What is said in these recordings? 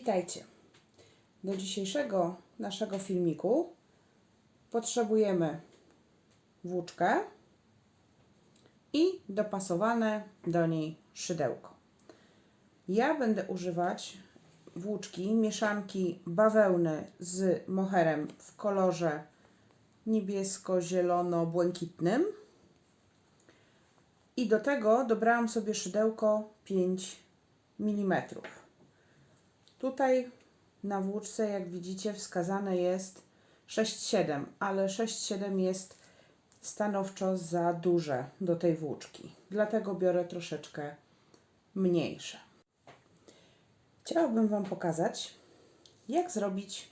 Witajcie. Do dzisiejszego naszego filmiku potrzebujemy włóczkę i dopasowane do niej szydełko. Ja będę używać włóczki mieszanki bawełny z moherem w kolorze niebiesko-zielono-błękitnym. I do tego dobrałam sobie szydełko 5 mm. Tutaj na włóczce, jak widzicie, wskazane jest 6,7, ale 6,7 jest stanowczo za duże do tej włóczki. Dlatego biorę troszeczkę mniejsze. Chciałabym Wam pokazać, jak zrobić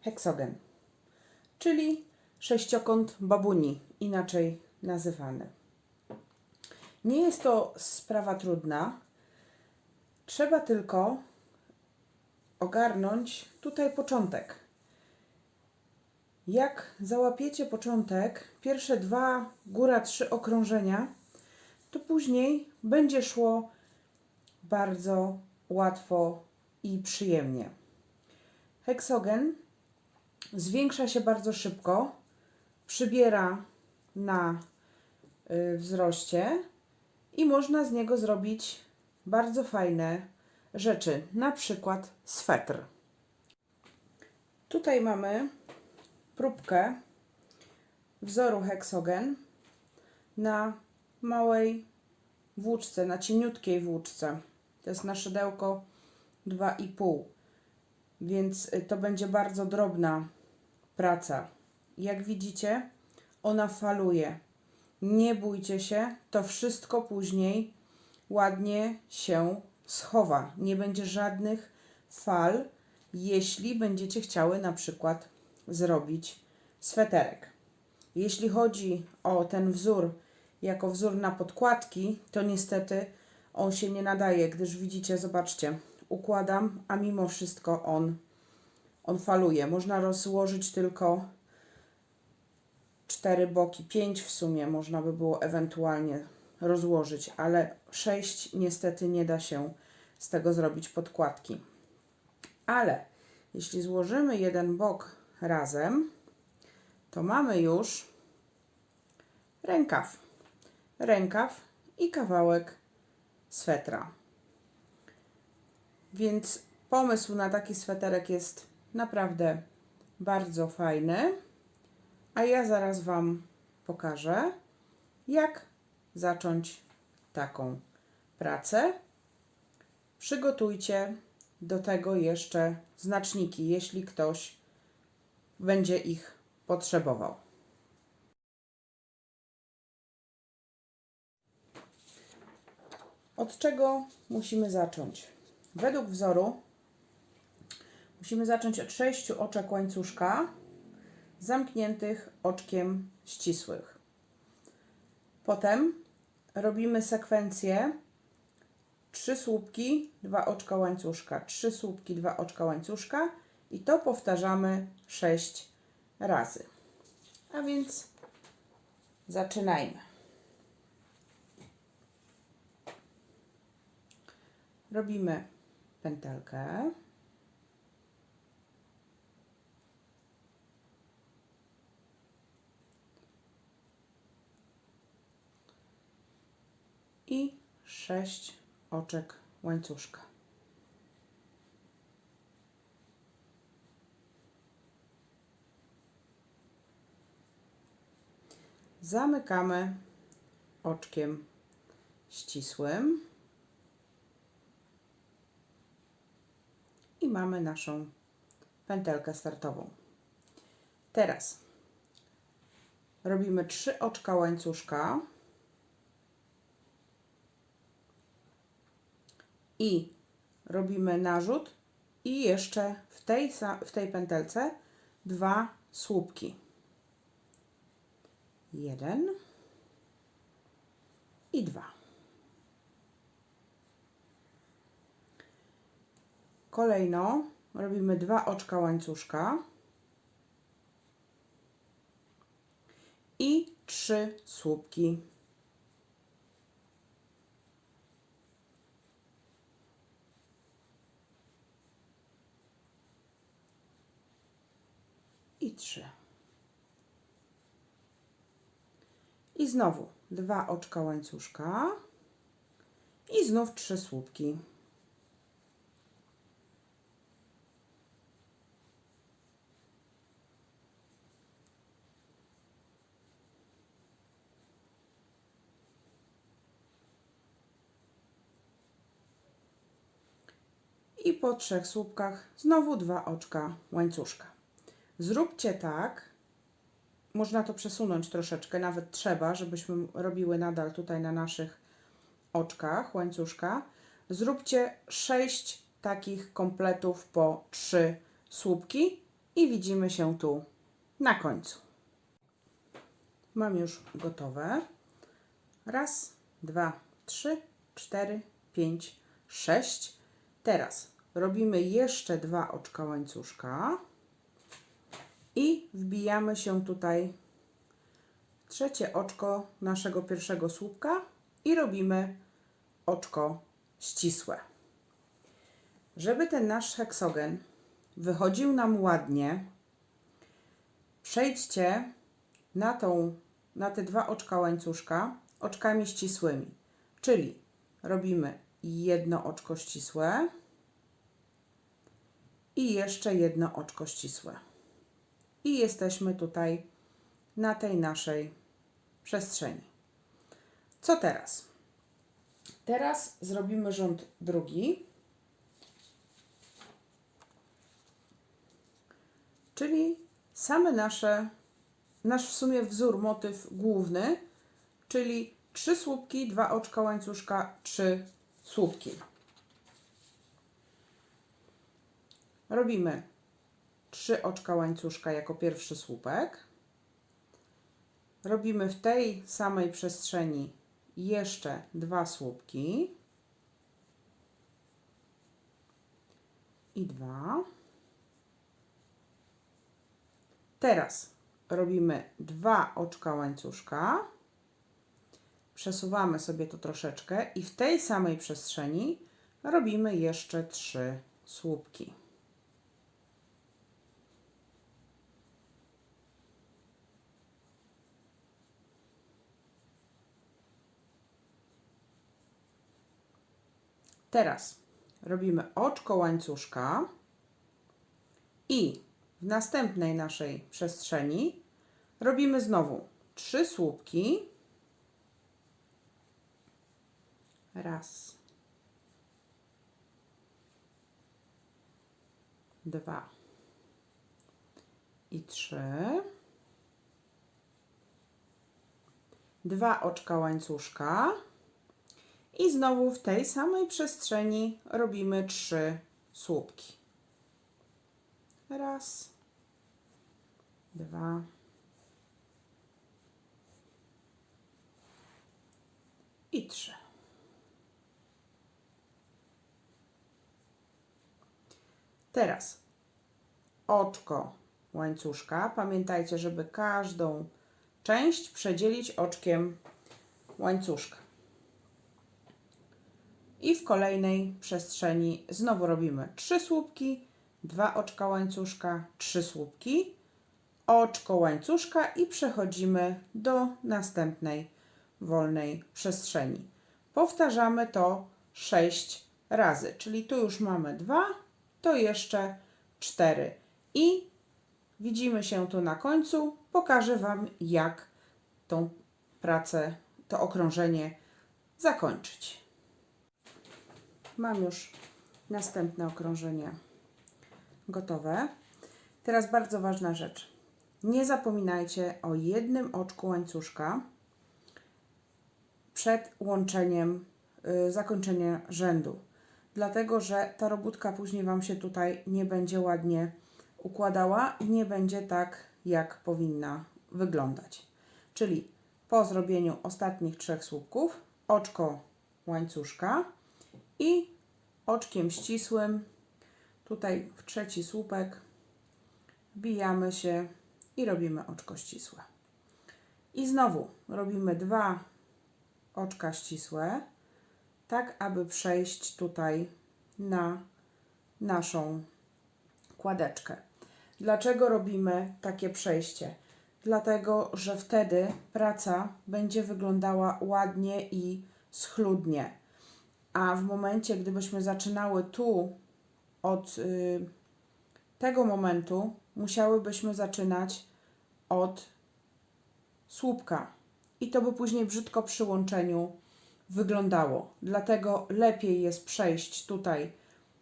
heksogen, czyli sześciokąt babuni, inaczej nazywany. Nie jest to sprawa trudna. Trzeba tylko ogarnąć tutaj początek. Jak załapiecie początek, pierwsze dwa, góra trzy okrążenia, to później będzie szło bardzo łatwo i przyjemnie. Heksogen zwiększa się bardzo szybko, przybiera na y, wzroście i można z niego zrobić bardzo fajne rzeczy, na przykład swetr. Tutaj mamy próbkę wzoru heksogen na małej włóczce, na cieniutkiej włóczce. To jest na szydełko 2,5, więc y, to będzie bardzo drobna praca. Jak widzicie, ona faluje. Nie bójcie się, to wszystko później ładnie się schowa. Nie będzie żadnych fal, jeśli będziecie chciały na przykład zrobić sweterek. Jeśli chodzi o ten wzór jako wzór na podkładki, to niestety on się nie nadaje, gdyż widzicie, zobaczcie, układam, a mimo wszystko on, on faluje. Można rozłożyć tylko cztery boki, pięć w sumie można by było ewentualnie rozłożyć, ale sześć niestety nie da się z tego zrobić podkładki. Ale jeśli złożymy jeden bok razem, to mamy już rękaw. Rękaw i kawałek swetra. Więc pomysł na taki sweterek jest naprawdę bardzo fajny. A ja zaraz Wam pokażę, jak zacząć taką pracę. Przygotujcie do tego jeszcze znaczniki, jeśli ktoś będzie ich potrzebował. Od czego musimy zacząć? Według wzoru musimy zacząć od sześciu oczek łańcuszka zamkniętych oczkiem ścisłych. Potem robimy sekwencję trzy słupki, dwa oczka łańcuszka, trzy słupki, dwa oczka łańcuszka i to powtarzamy sześć razy. A więc zaczynajmy. Robimy pętelkę. i sześć oczek łańcuszka. Zamykamy oczkiem ścisłym i mamy naszą pętelkę startową. Teraz robimy trzy oczka łańcuszka i robimy narzut i jeszcze w tej, w tej pętelce dwa słupki. Jeden i dwa. Kolejno robimy dwa oczka łańcuszka i trzy słupki i trzy. I znowu dwa oczka łańcuszka i znów trzy słupki. I po trzech słupkach znowu dwa oczka łańcuszka. Zróbcie tak, można to przesunąć troszeczkę, nawet trzeba, żebyśmy robiły nadal tutaj na naszych oczkach łańcuszka. Zróbcie sześć takich kompletów po trzy słupki i widzimy się tu na końcu. Mam już gotowe. Raz, dwa, trzy, cztery, pięć, sześć. Teraz robimy jeszcze dwa oczka łańcuszka i wbijamy się tutaj trzecie oczko naszego pierwszego słupka i robimy oczko ścisłe. Żeby ten nasz heksogen wychodził nam ładnie, przejdźcie na, tą, na te dwa oczka łańcuszka oczkami ścisłymi, czyli robimy jedno oczko ścisłe i jeszcze jedno oczko ścisłe. I jesteśmy tutaj na tej naszej przestrzeni. Co teraz? Teraz zrobimy rząd drugi, czyli same nasze, nasz w sumie wzór, motyw główny, czyli trzy słupki, dwa oczka łańcuszka, trzy słupki. Robimy trzy oczka łańcuszka jako pierwszy słupek. Robimy w tej samej przestrzeni jeszcze dwa słupki. I dwa. Teraz robimy dwa oczka łańcuszka. Przesuwamy sobie to troszeczkę i w tej samej przestrzeni robimy jeszcze trzy słupki. Teraz robimy oczko łańcuszka i w następnej naszej przestrzeni robimy znowu trzy słupki. Raz, dwa i trzy. Dwa oczka łańcuszka. I znowu w tej samej przestrzeni robimy trzy słupki. Raz, dwa i trzy. Teraz oczko łańcuszka. Pamiętajcie, żeby każdą część przedzielić oczkiem łańcuszka. I w kolejnej przestrzeni znowu robimy trzy słupki, dwa oczka łańcuszka, trzy słupki, oczko łańcuszka i przechodzimy do następnej wolnej przestrzeni. Powtarzamy to sześć razy, czyli tu już mamy dwa, to jeszcze cztery. I widzimy się tu na końcu. Pokażę Wam, jak tą pracę, to okrążenie zakończyć. Mam już następne okrążenie gotowe. Teraz bardzo ważna rzecz. Nie zapominajcie o jednym oczku łańcuszka przed łączeniem y, zakończenia rzędu, dlatego że ta robótka później Wam się tutaj nie będzie ładnie układała i nie będzie tak, jak powinna wyglądać. Czyli po zrobieniu ostatnich trzech słupków, oczko łańcuszka i oczkiem ścisłym tutaj w trzeci słupek wbijamy się i robimy oczko ścisłe. I znowu robimy dwa oczka ścisłe, tak aby przejść tutaj na naszą kładeczkę. Dlaczego robimy takie przejście? Dlatego, że wtedy praca będzie wyglądała ładnie i schludnie. A w momencie, gdybyśmy zaczynały tu od y, tego momentu, musiałybyśmy zaczynać od słupka. I to by później brzydko przy łączeniu wyglądało. Dlatego lepiej jest przejść tutaj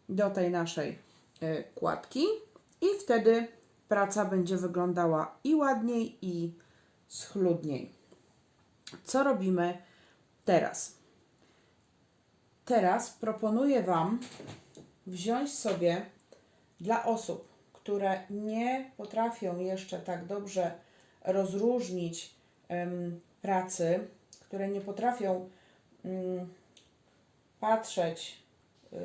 do tej naszej y, kładki i wtedy praca będzie wyglądała i ładniej, i schludniej. Co robimy teraz? Teraz proponuję Wam wziąć sobie dla osób, które nie potrafią jeszcze tak dobrze rozróżnić em, pracy, które nie potrafią mm, patrzeć y,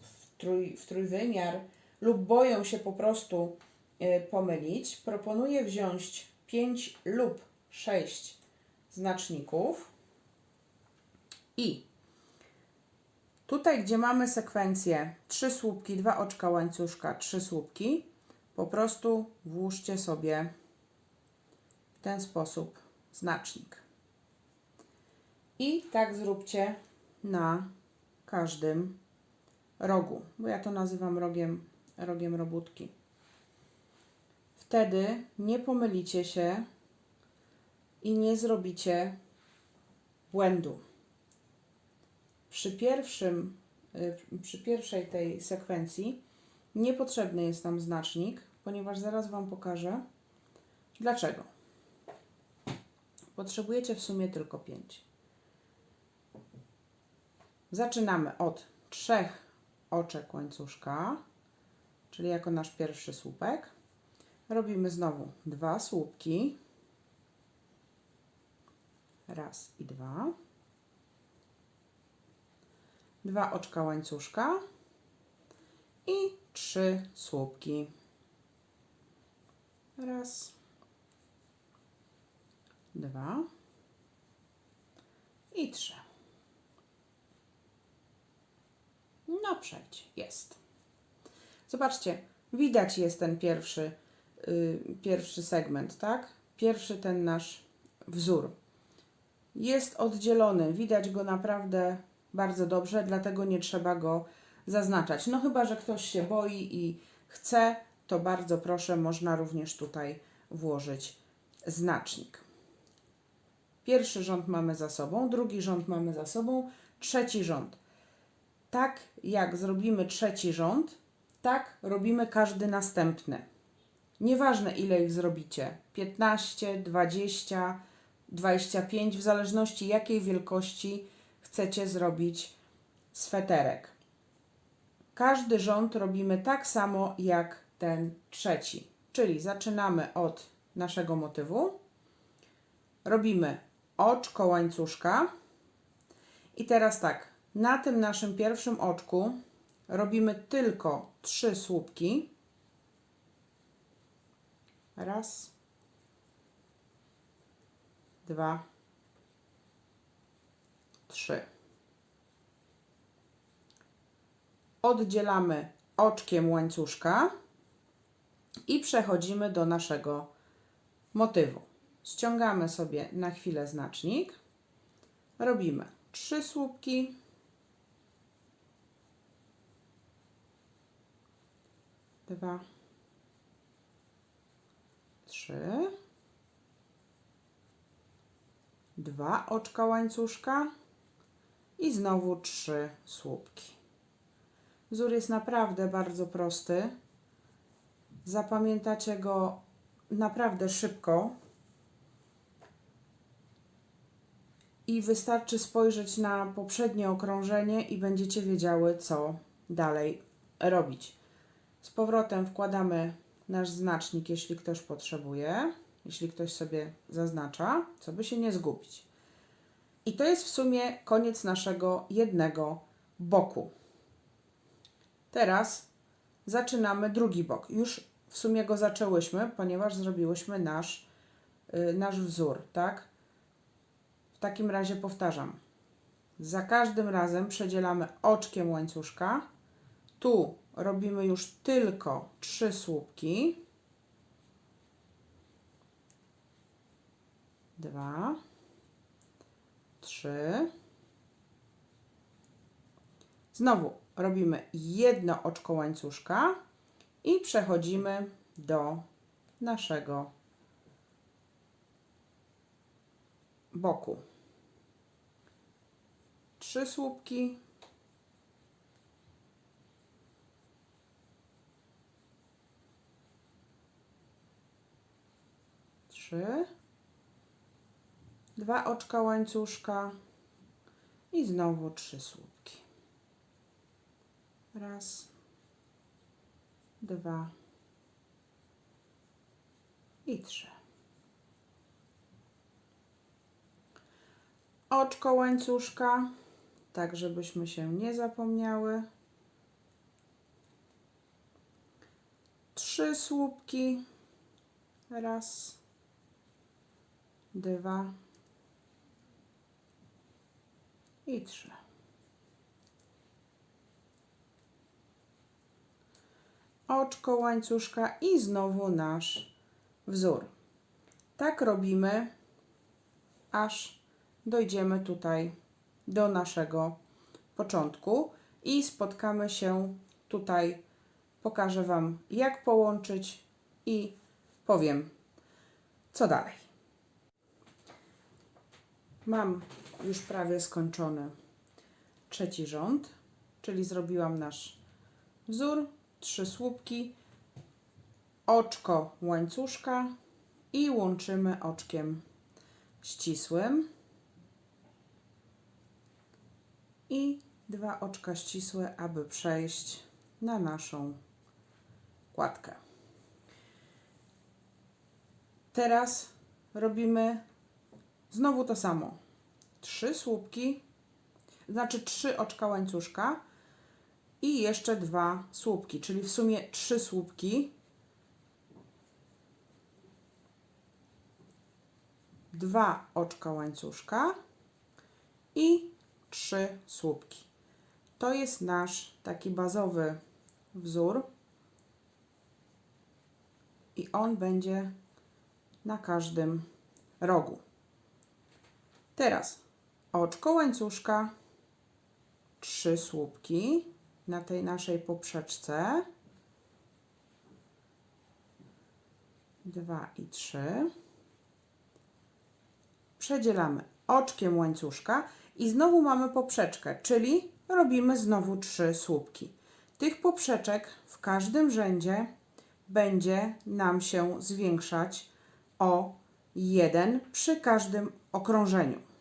w, trój, w trójwymiar lub boją się po prostu y, pomylić, proponuję wziąć 5 lub 6 znaczników i tutaj, gdzie mamy sekwencję 3 słupki, 2 oczka łańcuszka, 3 słupki, po prostu włóżcie sobie w ten sposób znacznik. I tak zróbcie na każdym rogu, bo ja to nazywam rogiem, rogiem robótki. Wtedy nie pomylicie się i nie zrobicie błędu. Przy pierwszym, y, przy pierwszej tej sekwencji niepotrzebny jest nam znacznik, ponieważ zaraz Wam pokażę dlaczego. Potrzebujecie w sumie tylko 5. Zaczynamy od trzech oczek łańcuszka, czyli jako nasz pierwszy słupek. Robimy znowu dwa słupki. Raz i dwa. Dwa oczka łańcuszka i trzy słupki. Raz, dwa i trzy. No przejdź, jest. Zobaczcie, widać jest ten pierwszy, y, pierwszy segment, tak? Pierwszy ten nasz wzór. Jest oddzielony, widać go naprawdę bardzo dobrze, dlatego nie trzeba go zaznaczać. No chyba, że ktoś się boi i chce, to bardzo proszę, można również tutaj włożyć znacznik. Pierwszy rząd mamy za sobą, drugi rząd mamy za sobą, trzeci rząd. Tak jak zrobimy trzeci rząd, tak robimy każdy następny. Nieważne ile ich zrobicie 15, 20, 25, w zależności jakiej wielkości chcecie zrobić sweterek. Każdy rząd robimy tak samo jak ten trzeci. Czyli zaczynamy od naszego motywu, robimy oczko łańcuszka i teraz tak, na tym naszym pierwszym oczku robimy tylko trzy słupki. Raz, dwa, trzy. Oddzielamy oczkiem łańcuszka i przechodzimy do naszego motywu. Ściągamy sobie na chwilę znacznik. Robimy trzy słupki. Dwa, trzy, dwa oczka łańcuszka i znowu trzy słupki. Wzór jest naprawdę bardzo prosty. Zapamiętacie go naprawdę szybko. I wystarczy spojrzeć na poprzednie okrążenie i będziecie wiedziały, co dalej robić. Z powrotem wkładamy nasz znacznik, jeśli ktoś potrzebuje, jeśli ktoś sobie zaznacza, co by się nie zgubić. I to jest w sumie koniec naszego jednego boku. Teraz zaczynamy drugi bok. Już w sumie go zaczęłyśmy, ponieważ zrobiłyśmy nasz, yy, nasz wzór, tak? W takim razie powtarzam. Za każdym razem przedzielamy oczkiem łańcuszka. Tu robimy już tylko trzy słupki. Dwa trzy. Znowu robimy jedno oczko łańcuszka i przechodzimy do naszego boku. Trzy słupki. Trzy. Dwa oczka łańcuszka i znowu trzy słupki. Raz, dwa i trzy. Oczko łańcuszka, tak żebyśmy się nie zapomniały. Trzy słupki. Raz, dwa i trzy. Oczko łańcuszka i znowu nasz wzór. Tak robimy, aż dojdziemy tutaj do naszego początku i spotkamy się tutaj. Pokażę Wam, jak połączyć i powiem, co dalej. Mam już prawie skończony trzeci rząd, czyli zrobiłam nasz wzór, trzy słupki, oczko łańcuszka i łączymy oczkiem ścisłym i dwa oczka ścisłe, aby przejść na naszą kładkę. Teraz robimy znowu to samo. Trzy słupki, znaczy trzy oczka łańcuszka i jeszcze dwa słupki, czyli w sumie trzy słupki. Dwa oczka łańcuszka i trzy słupki. To jest nasz taki bazowy wzór i on będzie na każdym rogu. Teraz oczko łańcuszka, trzy słupki na tej naszej poprzeczce. Dwa i trzy. Przedzielamy oczkiem łańcuszka i znowu mamy poprzeczkę, czyli robimy znowu trzy słupki. Tych poprzeczek w każdym rzędzie będzie nam się zwiększać o jeden przy każdym okrążeniu.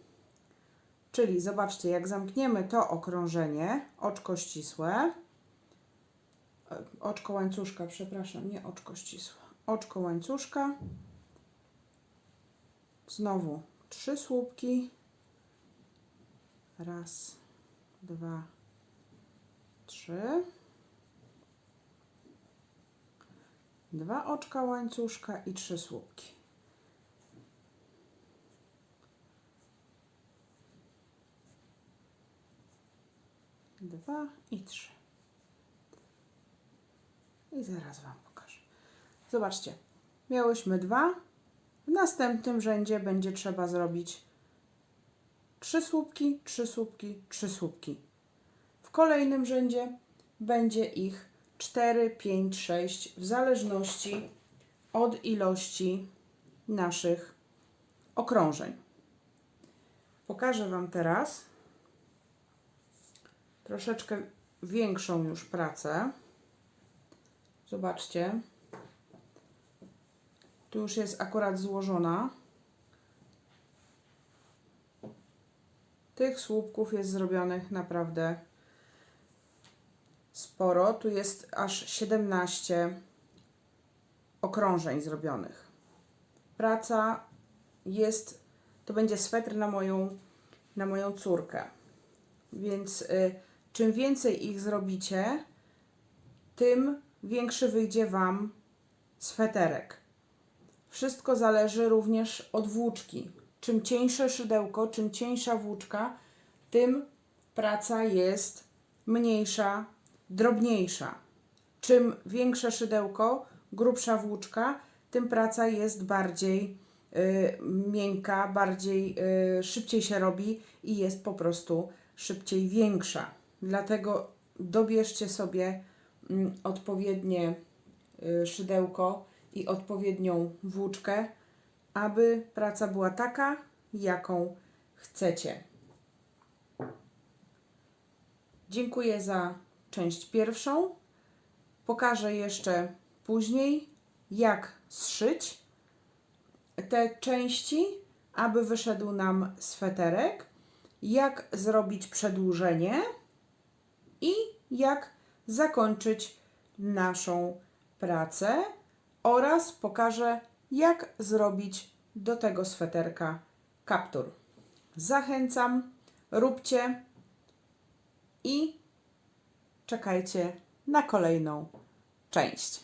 Czyli zobaczcie, jak zamkniemy to okrążenie, oczko ścisłe, e, oczko łańcuszka, przepraszam, nie oczko ścisłe, oczko łańcuszka, znowu trzy słupki, raz, dwa, trzy, dwa oczka łańcuszka i trzy słupki. Dwa i trzy. I zaraz Wam pokażę. Zobaczcie, miałyśmy dwa. W następnym rzędzie będzie trzeba zrobić trzy słupki, trzy słupki, trzy słupki. W kolejnym rzędzie będzie ich 4, 5, 6 w zależności od ilości naszych okrążeń. Pokażę Wam teraz troszeczkę większą już pracę. Zobaczcie. Tu już jest akurat złożona. Tych słupków jest zrobionych naprawdę sporo. Tu jest aż 17 okrążeń zrobionych. Praca jest, to będzie swetr na moją, na moją córkę. Więc y, czym więcej ich zrobicie, tym większy wyjdzie Wam sweterek. Wszystko zależy również od włóczki. Czym cieńsze szydełko, czym cieńsza włóczka, tym praca jest mniejsza, drobniejsza. Czym większe szydełko, grubsza włóczka, tym praca jest bardziej y, miękka, bardziej y, szybciej się robi i jest po prostu szybciej większa. Dlatego dobierzcie sobie mm, odpowiednie y, szydełko i odpowiednią włóczkę, aby praca była taka, jaką chcecie. Dziękuję za część pierwszą. Pokażę jeszcze później, jak zszyć te części, aby wyszedł nam sweterek, jak zrobić przedłużenie i jak zakończyć naszą pracę oraz pokażę, jak zrobić do tego sweterka kaptur. Zachęcam, róbcie i czekajcie na kolejną część.